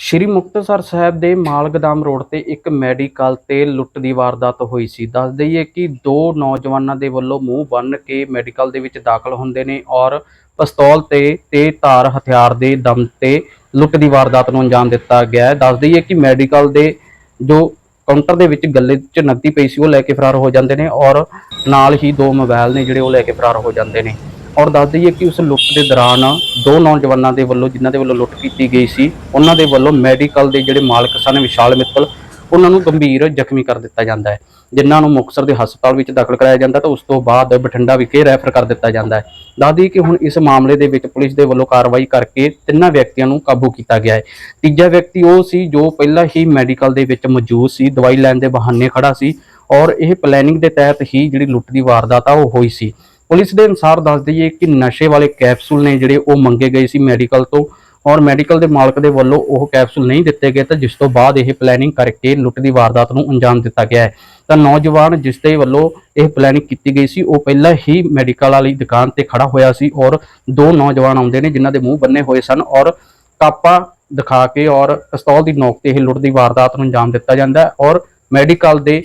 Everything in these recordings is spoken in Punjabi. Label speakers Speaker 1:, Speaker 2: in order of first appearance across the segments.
Speaker 1: ਸ਼੍ਰੀ ਮੁਕਤਸਰ ਸਾਹਿਬ ਦੇ ਮਾਲਗਦਾਮ ਰੋਡ ਤੇ ਇੱਕ ਮੈਡੀਕਲ ਤੇ ਲੁੱਟ ਦੀ ਵਾਰਦਾਤ ਹੋਈ ਸੀ। ਦੱਸ ਦਈਏ ਕਿ ਦੋ ਨੌਜਵਾਨਾਂ ਦੇ ਵੱਲੋਂ ਮੂੰਹ ਬੰਨ ਕੇ ਮੈਡੀਕਲ ਦੇ ਵਿੱਚ ਦਾਖਲ ਹੁੰਦੇ ਨੇ ਔਰ ਪਿਸਤੌਲ ਤੇ ਤੇ ਧਾਰ ਹਥਿਆਰ ਦੇ ਦਮ ਤੇ ਲੁੱਟ ਦੀ ਵਾਰਦਾਤ ਨੂੰ ਅੰਜਾਮ ਦਿੱਤਾ ਗਿਆ ਹੈ। ਦੱਸ ਦਈਏ ਕਿ ਮੈਡੀਕਲ ਦੇ ਜੋ ਕਾਊਂਟਰ ਦੇ ਵਿੱਚ ਗੱਲੇ 'ਚ ਨਕਦੀ ਪਈ ਸੀ ਉਹ ਲੈ ਕੇ ਫਰਾਰ ਹੋ ਜਾਂਦੇ ਨੇ ਔਰ ਨਾਲ ਹੀ ਦੋ ਮੋਬਾਈਲ ਨੇ ਜਿਹੜੇ ਉਹ ਲੈ ਕੇ ਫਰਾਰ ਹੋ ਜਾਂਦੇ ਨੇ। ਔਰ ਦੱਸ ਦਈਏ ਕਿ ਉਸ ਲੁੱਟ ਦੇ ਦੌਰਾਨ ਦੋ ਨੌਜਵਾਨਾਂ ਦੇ ਵੱਲੋਂ, ਜਿਨ੍ਹਾਂ ਦੇ ਵੱਲੋਂ ਲੁੱਟ ਕੀਤੀ ਗਈ ਸੀ, ਉਹਨਾਂ ਦੇ ਵੱਲੋਂ ਮੈਡੀਕਲ ਦੇ ਜਿਹੜੇ ਮਾਲਕ ਸਨ, ਵਿਸ਼ਾਲ ਮਿੱਤਲ, ਉਹਨਾਂ ਨੂੰ ਗੰਭੀਰ ਜ਼ਖਮੀ ਕਰ ਦਿੱਤਾ ਜਾਂਦਾ ਹੈ। ਜਿਨ੍ਹਾਂ ਨੂੰ ਮੁਕਤਸਰ ਦੇ ਹਸਪਤਾਲ ਵਿੱਚ ਦਾਖਲ ਕਰਾਇਆ ਜਾਂਦਾ, ਤਾਂ ਉਸ ਤੋਂ ਬਾਅਦ ਬਠਿੰਡਾ ਵਿਖੇ ਰੈਫਰ ਕਰ ਦਿੱਤਾ ਜਾਂਦਾ ਹੈ। ਦੱਸ ਦਈਏ ਕਿ ਹੁਣ ਇਸ ਮਾਮਲੇ ਦੇ ਵਿੱਚ ਪੁਲਿਸ ਦੇ ਵੱਲੋਂ ਕਾਰਵਾਈ ਕਰਕੇ ਤਿੰਨਾਂ ਵਿਅਕਤੀਆਂ ਨੂੰ ਕਾਬੂ ਕੀਤਾ ਗਿਆ ਹੈ। ਤੀਜਾ ਵਿਅਕਤੀ ਉਹ ਸੀ ਜੋ ਪਹਿਲਾਂ ਹੀ ਮੈਡੀਕਲ ਦੇ ਵਿੱਚ ਮੌਜੂਦ ਸੀ, ਦਵਾਈ ਲੈਣ ਦੇ ਬਹਾਨੇ ਖੜਾ ਸੀ ਔਰ ਇਹ ਪਲੈਨਿੰਗ ਦੇ ਤਹਿਤ ਹੀ ਜਿਹੜੀ ਲੁੱਟ ਦੀ ਵਾਰਦਾਤ ਆ, ਉਹ ਹੋਈ ਸੀ। ਪੁਲਿਸ ਦੇ ਅਨੁਸਾਰ ਦੱਸ ਦਈਏ ਕਿ ਨਸ਼ੇ ਵਾਲੇ ਕੈਪਸੂਲ ਨੇ ਜਿਹੜੇ ਉਹ ਮੰਗੇ ਗਏ ਸੀ ਮੈਡੀਕਲ ਤੋਂ ਔਰ ਮੈਡੀਕਲ ਦੇ ਮਾਲਕ ਦੇ ਵੱਲੋਂ ਉਹ ਕੈਪਸੂਲ ਨਹੀਂ ਦਿੱਤੇ ਗਏ ਤਾਂ ਜਿਸ ਤੋਂ ਬਾਅਦ ਇਹ ਪਲੈਨਿੰਗ ਕਰਕੇ ਲੁੱਟ ਦੀ ਵਾਰਦਾਤ ਨੂੰ ਅੰਜਾਮ ਦਿੱਤਾ ਗਿਆ ਹੈ। ਤਾਂ ਨੌਜਵਾਨ ਜਿਸ ਦੇ ਵੱਲੋਂ ਇਹ ਪਲੈਨਿੰਗ ਕੀਤੀ ਗਈ ਸੀ, ਉਹ ਪਹਿਲਾਂ ਹੀ ਮੈਡੀਕਲ ਵਾਲੀ ਦੁਕਾਨ ਤੇ ਖੜਾ ਹੋਇਆ ਸੀ ਔਰ ਦੋ ਨੌਜਵਾਨ ਆਉਂਦੇ ਨੇ ਜਿਨ੍ਹਾਂ ਦੇ ਮੂੰਹ ਬੰਨੇ ਹੋਏ ਸਨ ਔਰ ਕਾਪਾ ਦਿਖਾ ਕੇ ਔਰ ਪਿਸਤੌਲ ਦੀ ਨੋਕ ਤੇ ਇਹ ਲੁੱਟ ਦੀ ਵਾਰਦਾਤ ਨੂੰ ਅੰਜਾਮ ਦਿੱਤਾ ਜਾਂਦਾ ਹੈ ਔਰ ਮੈਡੀਕਲ ਦੇ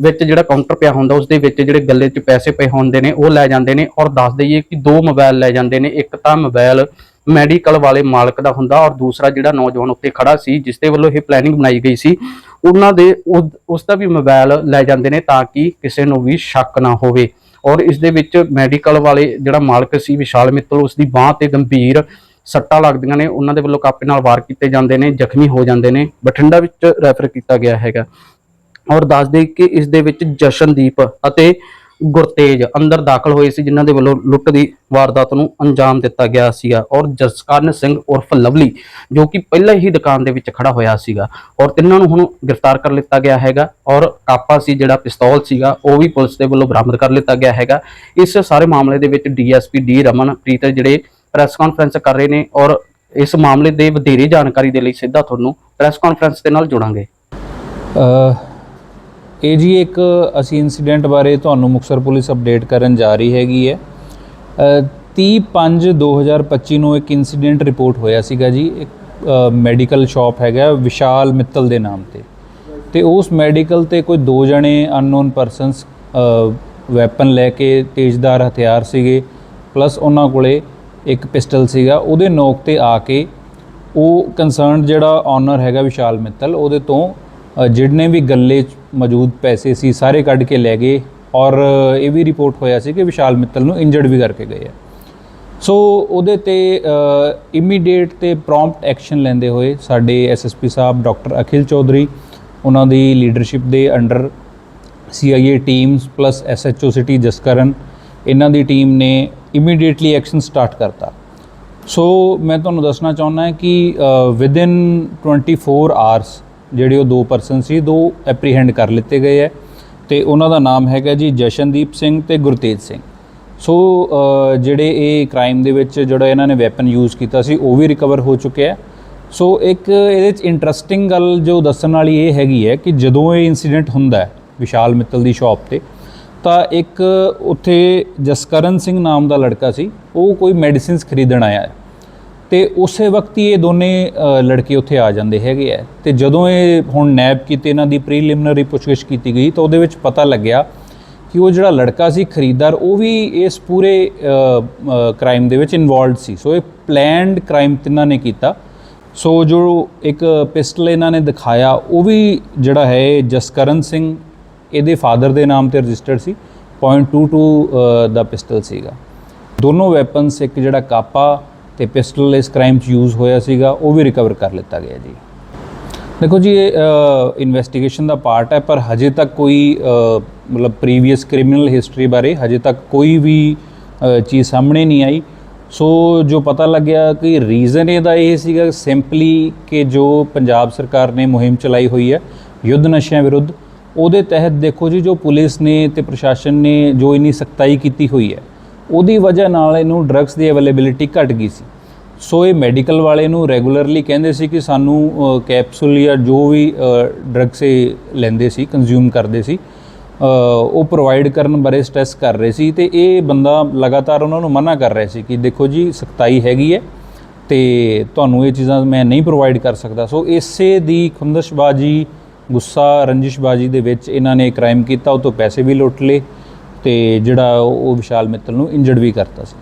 Speaker 1: ਵਿੱਚ ਜਿਹੜਾ ਕਾਊਂਟਰ ਪਿਆ ਹੁੰਦਾ ਉਸ ਦੇ ਵਿੱਚ ਜਿਹੜੇ ਗੱਲੇ 'ਚ ਪੈਸੇ ਪਏ ਹੁੰਦੇ ਨੇ, ਉਹ ਲੈ ਜਾਂਦੇ ਨੇ ਔਰ ਦੱਸ ਦਈਏ ਕਿ ਦੋ ਮੋਬਾਈਲ ਲੈ ਜਾਂਦੇ ਨੇ, ਇੱਕ ਤਾਂ ਮੋਬਾਈਲ ਮੈਡੀਕਲ ਵਾਲੇ ਮਾਲਕ ਦਾ ਹੁੰਦਾ ਔਰ ਦੂਸਰਾ ਜਿਹੜਾ ਨੌਜਵਾਨ ਉੱਤੇ ਖੜਾ ਸੀ ਜਿਸ ਦੇ ਵੱਲੋਂ ਇਹ ਪਲੈਨਿੰਗ ਬਣਾਈ ਗਈ ਸੀ, ਉਹਨਾਂ ਦੇ ਉਹ- ਉਸ ਦਾ ਵੀ ਮੋਬਾਈਲ ਲੈ ਜਾਂਦੇ ਨੇ ਤਾਂ ਕਿ ਕਿਸੇ ਨੂੰ ਵੀ ਸ਼ੱਕ ਨਾ ਹੋਵੇ ਔਰ ਇਸ ਦੇ ਵਿੱਚ ਮੈਡੀਕਲ ਵਾਲੇ ਜਿਹੜਾ ਮਾਲਕ ਸੀ, ਵਿਸ਼ਾਲ ਮਿੱਤਲ ਉਸ ਦੀ ਬਾਹ ਤੇ ਗੰਭੀਰ ਸੱਟਾਂ ਲੱਗਦੀਆਂ ਨੇ, ਉਹਨਾਂ ਦੇ ਵੱਲੋਂ ਕਾਪੇ ਨਾਲ ਵਾਰ ਕੀਤੇ ਜਾਂਦੇ ਨੇ, ਜ਼ਖਮੀ ਹੋ ਜਾਂਦੇ ਨੇ, ਬਠਿੰਡਾ ਵਿੱਚ ਰੈਫਰ ਕੀਤਾ ਗਿਆ ਹੈਗਾ। ਔਰ ਦੱਸ ਦੇ ਕਿ ਇਸ ਦੇ ਵਿੱਚ ਜਸ਼ਨਦੀਪ ਅਤੇ ਗੁਰਤੇਜ ਅੰਦਰ ਦਾਖਲ ਹੋਏ ਸੀ, ਜਿਨ੍ਹਾਂ ਦੇ ਵੱਲੋਂ ਲੁੱਟ ਦੀ ਵਾਰਦਾਤ ਨੂੰ ਅੰਜਾਮ ਦਿੱਤਾ ਗਿਆ ਸੀਗਾ। ਔਰ ਜਸਕਰਨ ਸਿੰਘ ਉਰਫ ਲਵਲੀ, ਜੋ ਕਿ ਪਹਿਲਾਂ ਹੀ ਦੁਕਾਨ ਦੇ ਵਿੱਚ ਖੜਾ ਹੋਇਆ ਸੀਗਾ, ਔਰ ਤਿੰਨਾਂ ਨੂੰ ਹੁਣ ਗ੍ਰਿਫਤਾਰ ਕਰ ਲਿੱਤਾ ਗਿਆ ਹੈਗਾ, ਔਰ ਕਾਪਾ ਸੀ ਜਿਹੜਾ ਪਿਸਤੌਲ ਸੀਗਾ, ਉਹ ਵੀ ਪੁਲਿਸ ਦੇ ਵੱਲੋਂ ਬਰਾਮਦ ਕਰ ਲਿੱਤਾ ਗਿਆ ਹੈਗਾ। ਇਸ ਸਾਰੇ ਮਾਮਲੇ ਦੇ ਵਿੱਚ ਡੀਐਸਪੀ ਡੀ ਰਮਨਪ੍ਰੀਤ ਜਿਹੜੇ ਪ੍ਰੈਸ ਕਾਨਫਰੰਸ ਕਰ ਰਹੇ ਨੇ, ਔਰ ਇਸ ਮਾਮਲੇ ਦੇ ਵਧੇਰੇ ਜਾਣਕਾਰੀ ਦੇ ਲਈ ਸਿੱਧਾ ਤੁਹਾਨੂੰ ਪ੍ਰੈਸ ਕਾਨਫਰੰਸ ਦੇ ਨਾਲ ਜੁੜਾਂਗੇ।
Speaker 2: ਇਹ ਜੀ ਇੱਕ ਅਸੀਂ ਇਨਸੀਡੈਂਟ ਬਾਰੇ ਤੁਹਾਨੂੰ ਮੁਕਤਸਰ ਪੁਲਿਸ ਅਪਡੇਟ ਕਰਨ ਜਾ ਰਹੀ ਹੈਗੀ ਹੈ। 30/5/2025 ਨੂੰ ਇੱਕ ਇਨਸੀਡੈਂਟ ਰਿਪੋਰਟ ਹੋਇਆ ਸੀਗਾ ਜੀ। ਇੱਕ ਮੈਡੀਕਲ ਸ਼ਾਪ ਹੈਗਾ, ਵਿਸ਼ਾਲ ਮਿੱਤਲ ਦੇ ਨਾਮ ਤੇ। ਤੇ ਉਸ ਮੈਡੀਕਲ ਤੇ ਕੋਈ ਦੋ ਜਣੇ ਅਨਨੋਨ ਪਰਸਨਸ ਵੈਪਨ ਲੈ ਕੇ ਤੇਜ਼ਦਾਰ ਹਥਿਆਰ ਸੀਗੇ। ਪਲੱਸ ਉਹਨਾਂ ਕੋਲੇ ਇੱਕ ਪਿਸਟਲ ਸੀਗਾ। ਉਹਦੇ ਨੋਕ ਤੇ ਆ ਕੇ ਉਹ ਕੰਸਰਨਡ ਜਿਹੜਾ ਓਨਰ ਹੈਗਾ, ਵਿਸ਼ਾਲ ਮਿੱਤਲ, ਉਹਦੇ ਤੋਂ ਜਿੰਨੇ ਵੀ ਗੱਲੇ 'ਚ ਮੌਜੂਦ ਪੈਸੇ ਸੀ, ਸਾਰੇ ਕੱਢ ਕੇ ਲੈ ਗਏ ਔਰ ਇਹ ਵੀ ਰਿਪੋਰਟ ਹੋਇਆ ਸੀ ਕਿ ਵਿਸ਼ਾਲ ਮਿੱਤਲ ਨੂੰ ਇੰਜਰਡ ਵੀ ਕਰਕੇ ਗਏ ਆ। ਸੋ ਉਹਦੇ ਤੇ ਇਮੀਡੀਏਟ ਤੇ ਪ੍ਰੌਮਪਟ ਐਕਸ਼ਨ ਲੈਂਦੇ ਹੋਏ ਸਾਡੇ ਐਸਐਸਪੀ ਸਾਹਿਬ ਡਾਕਟਰ ਅਖਿਲ ਚੌਧਰੀ, ਉਹਨਾਂ ਦੀ ਲੀਡਰਸ਼ਿਪ ਦੇ under CIA teams plus SHO city Jaskaran, ਇਹਨਾਂ ਦੀ ਟੀਮ ਨੇ ਇਮੀਡੀਏਟਲੀ ਐਕਸ਼ਨ ਸਟਾਰਟ ਕਰਤਾ। ਸੋ ਮੈਂ ਤੁਹਾਨੂੰ ਦੱਸਣਾ ਚਾਹੁੰਦਾ ਹਾਂ ਕਿ ਵਿਦਿਨ 24 ਆਵਰਸ ਜਿਹੜੇ ਉਹ ਦੋ ਪਰਸਨ ਸੀ, ਦੋ ਐਪਰੀਹੈਂਡ ਕਰ ਲਿੱਤੇ ਗਏ ਹੈ ਤੇ ਉਹਨਾਂ ਦਾ ਨਾਮ ਹੈਗਾ ਜੀ ਜਸ਼ਨਦੀਪ ਸਿੰਘ ਤੇ ਗੁਰਤੇਜ ਸਿੰਘ। ਸੋ ਜਿਹੜੇ ਇਹ ਕ੍ਰਾਈਮ ਦੇ ਵਿੱਚ ਜਿਹੜਾ ਇਹਨਾਂ ਨੇ ਵੈਪਨ ਯੂਜ਼ ਕੀਤਾ ਸੀ, ਉਹ ਵੀ ਰਿਕਵਰ ਹੋ ਚੁੱਕਿਆ ਹੈ। ਸੋ, ਇੱਕ ਇਹਦੇ ਵਿੱਚ ਇੰਟਰਸਟਿੰਗ ਗੱਲ ਜੋ ਦੱਸਣ ਵਾਲੀ ਇਹ ਹੈਗੀ ਹੈ ਕਿ ਜਦੋਂ ਇਹ ਇਨਸੀਡੈਂਟ ਹੁੰਦਾ ਹੈ ਵਿਸ਼ਾਲ ਮਿੱਤਲ ਦੀ ਸ਼ਾਪ ਤੇ, ਤਾਂ ਇੱਕ ਉੱਥੇ ਜਸਕਰਨ ਸਿੰਘ ਨਾਮ ਦਾ ਲੜਕਾ ਸੀ, ਉਹ ਕੋਈ ਮੈਡੀਸਿਨਸ ਖਰੀਦਣ ਆਇਆ ਤੇ ਉਸੇ ਵਕਤ ਹੀ ਇਹ ਦੋਨੇ ਲੜਕੇ ਉੱਥੇ ਆ ਜਾਂਦੇ ਹੈਗੇ ਆ। ਤੇ ਜਦੋਂ ਇਹ ਹੁਣ ਨੈਬ ਕੀਤੇ ਇਹਨਾਂ ਦੀ ਪ੍ਰੀਲਿਮਿਨਰੀ ਪੁੱਛਗਿੱਛ ਕੀਤੀ ਗਈ ਤਾਂ ਉਹਦੇ ਵਿੱਚ ਪਤਾ ਲੱਗਿਆ ਕਿ ਉਹ ਜਿਹੜਾ ਲੜਕਾ ਸੀ ਖਰੀਦਦਾਰ ਉਹ ਵੀ ਇਸ ਪੂਰੇ ਕ੍ਰਾਈਮ ਦੇ ਵਿੱਚ ਇਨਵੋਲਡ ਸੀ। ਸੋ ਇਹ ਪਲੈਨਡ ਕ੍ਰਾਈਮ ਤਿੰਨਾਂ ਨੇ ਕੀਤਾ। ਸੋ ਜੋ ਇੱਕ ਪਿਸਟਲ ਇਹਨਾਂ ਨੇ ਦਿਖਾਇਆ ਉਹ ਵੀ ਜਿਹੜਾ ਹੈ ਜਸਕਰਨ ਸਿੰਘ ਇਹਦੇ ਫਾਦਰ ਦੇ ਨਾਮ ਤੇ ਰਜਿਸਟਰਡ ਸੀ .22 ਅ, ਦਾ ਪਿਸਟਲ ਸੀਗਾ। ਦੋਨੋਂ ਵੈਪਨਸ ਇੱਕ ਜਿਹੜਾ ਕਾਪਾ ਤੇ ਪਿਸਟਲ ਇਸ ਕ੍ਰਾਈਮ 'ਚ ਯੂਜ਼ ਹੋਇਆ ਸੀਗਾ, ਉਹ ਵੀ ਰਿਕਵਰ ਕਰ ਲਿੱਤਾ ਗਿਆ ਜੀ। ਦੇਖੋ ਜੀ, ਇਹ ਇਨਵੈਸਟੀਗੇਸ਼ਨ ਦਾ ਪਾਰਟ ਹੈ, ਪਰ ਹਜੇ ਤੱਕ ਕੋਈ ਮਤਲਬ ਪ੍ਰੀਵੀਅਸ ਕ੍ਰਿਮੀਨਲ ਹਿਸਟਰੀ ਬਾਰੇ ਹਜੇ ਤੱਕ ਕੋਈ ਵੀ ਚੀਜ਼ ਸਾਹਮਣੇ ਨਹੀਂ ਆਈ। ਸੋ ਜੋ ਪਤਾ ਲੱਗਿਆ ਕਿ ਰੀਜ਼ਨ ਇਹਦਾ ਇਹ ਸੀਗਾ ਸਿੰਪਲੀ ਕਿ ਜੋ ਪੰਜਾਬ ਸਰਕਾਰ ਨੇ ਮੁਹਿੰਮ ਚਲਾਈ ਹੋਈ ਹੈ, ਯੁੱਧ ਨਸ਼ਿਆਂ ਵਿਰੁੱਧ, ਉਹਦੇ ਤਹਿਤ ਦੇਖੋ ਜੀ, ਜੋ ਪੁਲਿਸ ਨੇ ਤੇ ਪ੍ਰਸ਼ਾਸਨ ਨੇ ਜੋ ਇਨੀ ਸਖਤਾਈ ਕੀਤੀ ਹੋਈ ਹੈ ਉਹਦੀ ਵਜ੍ਹਾ ਨਾਲ ਇਹਨੂੰ ਡਰੱਗਸ ਦੀ ਅਵੇਲੇਬਿਲਿਟੀ ਘਟ ਗਈ ਸੀ। ਸੋ ਇਹ ਮੈਡੀਕਲ ਵਾਲੇ ਨੂੰ ਰੈਗੂਲਰਲੀ ਕਹਿੰਦੇ ਸੀ ਕਿ ਸਾਨੂੰ ਕੈਪਸੂਲ ਜਾਂ ਜੋ ਵੀ ਡਰੱਗਸ ਇਹ ਲੈਂਦੇ ਸੀ ਕੰਜ਼ਿਊਮ ਕਰਦੇ ਸੀ ਉਹ ਪ੍ਰੋਵਾਈਡ ਕਰਨ ਬਾਰੇ ਸਟ੍ਰੈਸ ਕਰ ਰਹੇ ਸੀ ਤੇ ਇਹ ਬੰਦਾ ਲਗਾਤਾਰ ਉਹਨਾਂ ਨੂੰ ਮਨਾ ਕਰ ਰਿਹਾ ਸੀ ਕਿ ਦੇਖੋ ਜੀ, ਸਖਤਾਈ ਹੈਗੀ ਹੈ ਤੇ ਤੁਹਾਨੂੰ ਇਹ ਚੀਜ਼ਾਂ ਮੈਂ ਨਹੀਂ ਪ੍ਰੋਵਾਈਡ ਕਰ ਸਕਦਾ। ਸੋ ਇਸੇ ਦੀ ਖੁੰਦਸ਼ਬਾਜੀ, ਗੁੱਸਾ, ਰੰਜਿਸ਼ਬਾਜੀ ਦੇ ਵਿੱਚ ਇਹਨਾਂ ਨੇ ਕ੍ਰਾਈਮ ਕੀਤਾ, ਉਹ ਤੋਂ ਪੈਸੇ ਵੀ ਲੁੱਟ ਲਏ। ਤੇ ਜਿਹੜਾ ਉਹ ਵਿਸ਼ਾਲ ਮਿੱਤਲ ਨੂੰ ਇੰਜਰਡ ਵੀ ਕਰਤਾ ਸੀ।